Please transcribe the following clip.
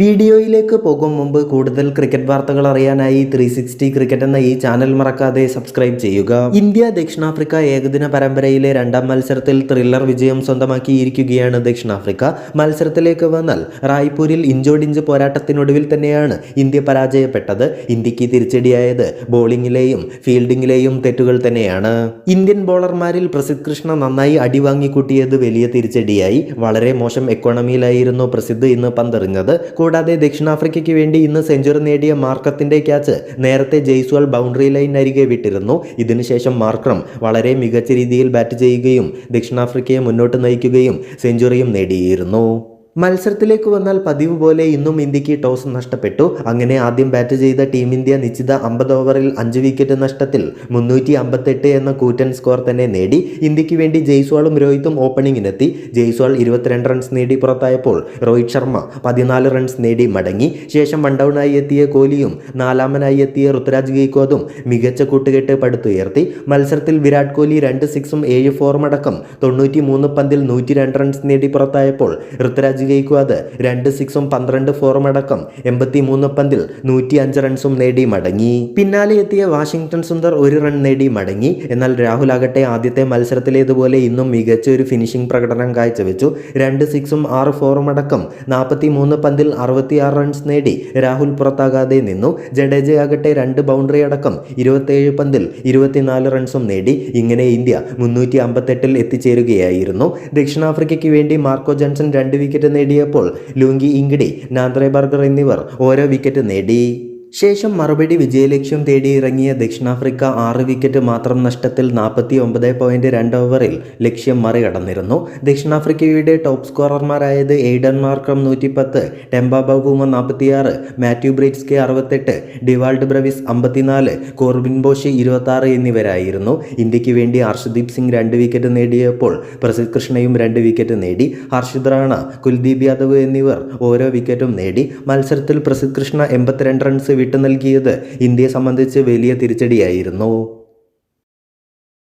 വീഡിയോയിലേക്ക് പോകും മുമ്പ് കൂടുതൽ ക്രിക്കറ്റ് വാർത്തകൾ അറിയാനായി ത്രീ സിക്സ്റ്റി ക്രിക്കറ്റ് എന്ന ഈ ചാനൽ മറക്കാതെ സബ്സ്ക്രൈബ് ചെയ്യുക. ഇന്ത്യ ദക്ഷിണാഫ്രിക്ക ഏകദിന പരമ്പരയിലെ രണ്ടാം മത്സരത്തിൽ ത്രില്ലർ വിജയം സ്വന്തമാക്കിയിരിക്കുകയാണ് ദക്ഷിണാഫ്രിക്ക. മത്സരത്തിലേക്ക് വന്നാൽ റായ്പൂരിൽ ഇഞ്ചോടിഞ്ച് പോരാട്ടത്തിനൊടുവിൽ തന്നെയാണ് ഇന്ത്യ പരാജയപ്പെട്ടത്. ഇന്ത്യയ്ക്ക് തിരിച്ചടിയായത് ബോളിംഗിലെയും ഫീൽഡിംഗിലെയും തെറ്റുകൾ തന്നെയാണ്. ഇന്ത്യൻ ബോളർമാരിൽ പ്രസിദ്ധ് കൃഷ്ണ നന്നായി അടിവാങ്ങിക്കൂട്ടിയത് വലിയ തിരിച്ചടിയായി. വളരെ മോശം എക്കോണമിയിലായിരുന്നു പ്രസിദ്ധ് ഇന്ന് പന്തെറിഞ്ഞത്. കൂടാതെ ദക്ഷിണാഫ്രിക്കയ്ക്ക് വേണ്ടി ഇന്ന് സെഞ്ചുറി നേടിയ മാർക്കത്തിന്റെ ക്യാച്ച് നേരത്തെ ജയ്സ്വാൾ ബൗണ്ടറി അരികെ വിട്ടിരുന്നു. ഇതിനുശേഷം മാർക്രം വളരെ മികച്ച രീതിയിൽ ബാറ്റ് ചെയ്യുകയും ദക്ഷിണാഫ്രിക്കയെ മുന്നോട്ട് നയിക്കുകയും സെഞ്ചുറിയും നേടിയിരുന്നു. മത്സരത്തിലേക്ക് വന്നാൽ പതിവ് പോലെ ഇന്നും ഇന്ത്യയ്ക്ക് ടോസ് നഷ്ടപ്പെട്ടു. അങ്ങനെ ആദ്യം ബാറ്റ് ചെയ്ത ടീം ഇന്ത്യ നിശ്ചിത അമ്പത് ഓവറിൽ അഞ്ച് വിക്കറ്റ് നഷ്ടത്തിൽ മുന്നൂറ്റി അമ്പത്തെട്ട് എന്ന കൂറ്റൻ സ്കോർ തന്നെ നേടി. ഇന്ത്യയ്ക്ക് വേണ്ടി ജയ്സ്വാളും രോഹിത്തും ഓപ്പണിങ്ങിനെത്തി ജയ്സ്വാൾ ഇരുപത്തിരണ്ട് റൺസ് നേടി പുറത്തായപ്പോൾ രോഹിത് ശർമ്മ പതിനാല് റൺസ് നേടി മടങ്ങി. ശേഷം വൺ ഡൗണായി എത്തിയ കോഹ്ലിയും നാലാമനായി എത്തിയ ഋതുരാജ് ഗെയ്ക്വാദും മികച്ച കൂട്ടുകെട്ട് പടുത്തുയർത്തി. മത്സരത്തിൽ വിരാട് കോഹ്ലി രണ്ട് സിക്സും ഏഴ് ഫോറുമടക്കം തൊണ്ണൂറ്റി മൂന്ന് പന്തിൽ നൂറ്റി രണ്ട് റൺസ് നേടി പുറത്തായപ്പോൾ ഋതുരാജ് ഗെയ്ക്വാദ് രണ്ട് സിക്സും പന്ത്രണ്ട് ഫോറും അടക്കം എൺപത്തി മൂന്ന് പന്തിൽ നൂറ്റി അഞ്ച് റൺസും നേടി മടങ്ങി. പിന്നാലെ എത്തിയ വാഷിംഗ്ടൺ സുന്ദർ ഒരു റൺ നേടി മടങ്ങി. എന്നാൽ രാഹുൽ ആകട്ടെ ആദ്യത്തെ മത്സരത്തിലേതുപോലെ ഇന്നും മികച്ച ഒരു ഫിനിഷിംഗ് പ്രകടനം കാഴ്ചവെച്ചു. രണ്ട് സിക്സും ആറ് ഫോറും അടക്കം നാൽപ്പത്തി മൂന്ന് പന്തിൽ അറുപത്തിയാറ് റൺസ് നേടി രാഹുൽ പുറത്താകാതെ നിന്നു. ജഡേജ ആകട്ടെ രണ്ട് ബൗണ്ടറി അടക്കം ഇരുപത്തേഴ് പന്തിൽ ഇരുപത്തിനാല് റൺസും നേടി. ഇങ്ങനെ ഇന്ത്യ മുന്നൂറ്റി അമ്പത്തെട്ടിൽ എത്തിച്ചേരുകയായിരുന്നു. ദക്ഷിണാഫ്രിക്കയ്ക്ക് വേണ്ടി മാർക്കോ ജോൺസൺ രണ്ട് വിക്കറ്റ് നേടിയപ്പോൾ ലുങ്കി ഇംഗ്ഡി നാന്ദ്രെ ബർഗർ എന്നിവർ ഓരോ വിക്കറ്റ് നേടി. ശേഷം മറുപടി വിജയലക്ഷ്യം തേടി ഇറങ്ങിയ ദക്ഷിണാഫ്രിക്ക ആറ് വിക്കറ്റ് മാത്രം നഷ്ടത്തിൽ നാൽപ്പത്തി ഒമ്പത് പോയിന്റ് രണ്ട് ഓവറിൽ ലക്ഷ്യം മറികടന്നിരുന്നു. ദക്ഷിണാഫ്രിക്കയുടെ ടോപ്പ് സ്കോറർമാരായത് എയ്ഡൻ മാർക്കം നൂറ്റിപ്പത്ത് ടെമ്പ ബബൂമ നാൽപ്പത്തിയാറ് മാത്യു ബ്രിറ്റ്സ്കെ അറുപത്തെട്ട് ഡിവാൾഡ് ബ്രവിസ് അമ്പത്തിനാല് കോർബിൻ ബോഷി ഇരുപത്തി എന്നിവരായിരുന്നു. ഇന്ത്യയ്ക്ക് വേണ്ടി ഹർഷദീപ് സിംഗ് രണ്ട് വിക്കറ്റ് നേടിയപ്പോൾ പ്രസിദ്ധ് കൃഷ്ണയും രണ്ട് വിക്കറ്റ് നേടി. ഹർഷിത് റാണ കുൽദീപ് യാദവ് എന്നിവർ ഓരോ വിക്കറ്റും നേടി. മത്സരത്തിൽ പ്രസിദ്ധ് കൃഷ്ണ എൺപത്തിരണ്ട് റൺസ് വിട്ടു നൽകിയത് ഇന്ത്യയെ സംബന്ധിച്ച് വലിയ തിരിച്ചടിയായിരുന്നു.